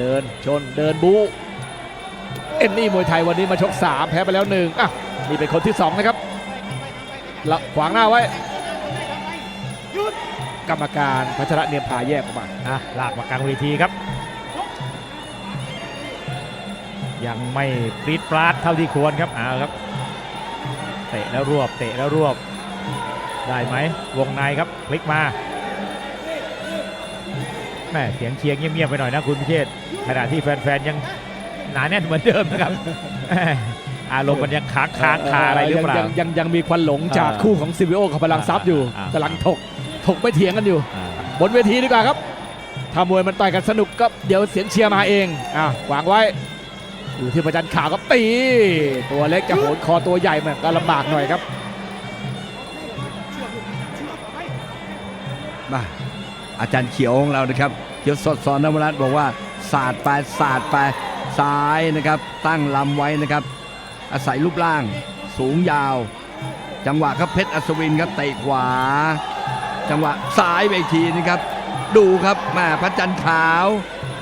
เดินชนเดินบูเอ็นนี่มวยไทยวันนี้มาชก 3 แพ้ไปแล้วหนึ่งอะนี่เป็นคนที่ 2 นะครับละขวางหน้าไว้กรรมการพัชระเนียมพาแยกออกมาอะลากมากลางเวทีครับ ยังไม่ปรีดปราดเท่าที่ควรครับเอาครับเตะแล้วรวบเตะแล้วรวบได้ไหมวงในครับพลิกมา แม่เสียงเชียร์เงียบๆไปหน่อยนะคุณพิเชษขณะที่แฟนๆยังหนาแน่นเหมือนเดิมนะครับแม่อารมณ์มันยังค้างค้างคาอะไรหรือเปล่ายังยังยังมีควันหลงจากอ่าคู่ของซิวิโอกับพลังทรัพย์อยู่อ่ากำลังถกถกไม่เถียงกันอยู่อ่าบนเวทีดีกว่าครับถ้ามวยมันต่อยกันสนุกก็เดี๋ยวเสียงเชียร์มาเองอะวางไว้อยู่ที่ประจันข่าวครับตี ตัวเล็กจะโหนคอตัวใหญ่มันก็ลำบากหน่อยครับมา อาจารย์เขียวของเรานะครับเขียวสดสอนนวรัตน์บอกว่าศาสตร์ไปศาสตร์ไปซ้ายนะครับ ตั้งลำไว้นะครับ อาศัยรูปร่าง สูงยาว จังหวะครับเพชรอัศวินครับเตะขวา จังหวะซ้ายไปอีกทีนะครับ ดูครับแม่พระจันทร์ขาว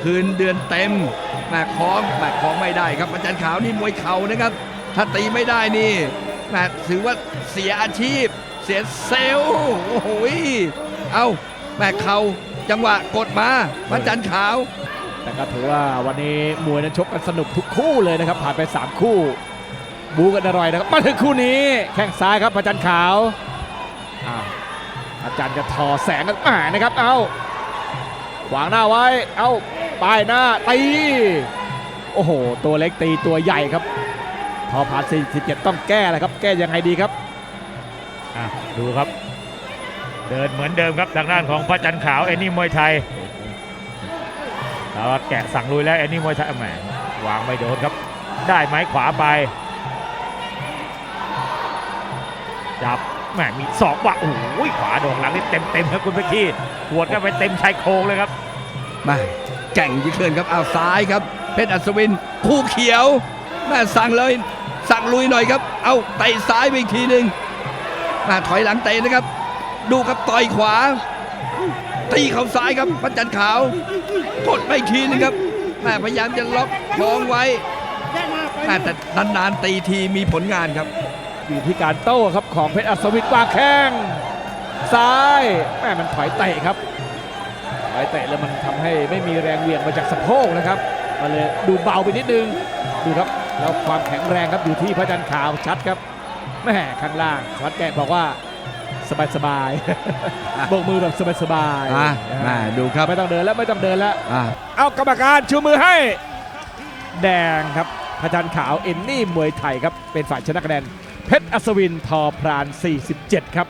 คืนเดือนเต็มแม่คล้องแม่คล้องไม่ได้ครับพระจันทร์ขาวนี่มวยเข่านะครับ ถ้าตีไม่ได้นี่แม่ถือว่าเสียอาชีพ เสียเซลโอ้โหเอา แม่เข่าจังหวะกดมาพระจันทร์ขาว แต่ก็ถือว่าวันนี้มวยนั้นชกกันสนุกทุกคู่เลยนะครับผ่านไป 3 คู่ บูกันอร่อยนะครับมาถึงคู่นี้แข้งซ้ายครับพระจันทร์ขาวอ่าอาจารย์จะทอแสงกันอ่านะครับ เอาขวางหน้าไว้ เอาป้ายหน้าตีโอ้โห ตัวเล็กตีตัวใหญ่ครับ พอผ่าน47ต้องแก้แหละครับ แก้ยังไงดีครับอะดูครับ เดินเหมือนเดิมครับทางด้านของพระจันทร์ขาวไอ้นี่มวยไทยแล้วแกะสั่งลุยแล้วไอ้นี่มวยไทยแหมวางไม่โดนครับ ได้ไหมขวาไป จับแหมมีสองว่ะโอ้โหขวาโด่งหลังนี่เต็มเต็มครับคุณเมื่อกี้หัวดกันไปเต็มชายโครงเลยครับมาแก่งยิ่งเกินครับเอาซ้ายครับเพชรอัศวินคู่เขียวแม่สั่งเลยสั่งลุยหน่อยครับ เอาเตะซ้ายไปอีกทีหนึ่งมาถอยหลังเตะนะครับ ดูครับต่อยขวา ตีเข่าซ้ายครับพระจันทร์ขาวกดไปทีนึงครับแม่พยายามจะล็อกคล้องไว้แม่แต่นานๆตีทีมีผลงานครับ อยู่ที่การโต้ครับของเพชรอัศวินกวางแข้งซ้ายแม่มันถอยเตะครับถอยเตะแล้วมันทำให้ไม่มีแรงเหวี่ยงมาจากสะโพกนะครับมันเลยดูเบาไปนิดนึงดูครับแล้วความแข็งแรงครับอยู่ที่พระจันทร์ขาวชัดครับแม่ข้างล่างวัดแกบอกว่า สบายสบายๆโบกมือแบบสบายสบายๆอะมาดูครับไม่ต้องเดินแล้วไม่ต้องเดินแล้วอะเอากรรมการชูมือให้ แดงครับพระจันทร์ขาวเอ็นนี่มวยไทยครับเป็นฝ่ายชนะคะแนนเพชรอัศวินทอพราน 47 ครับ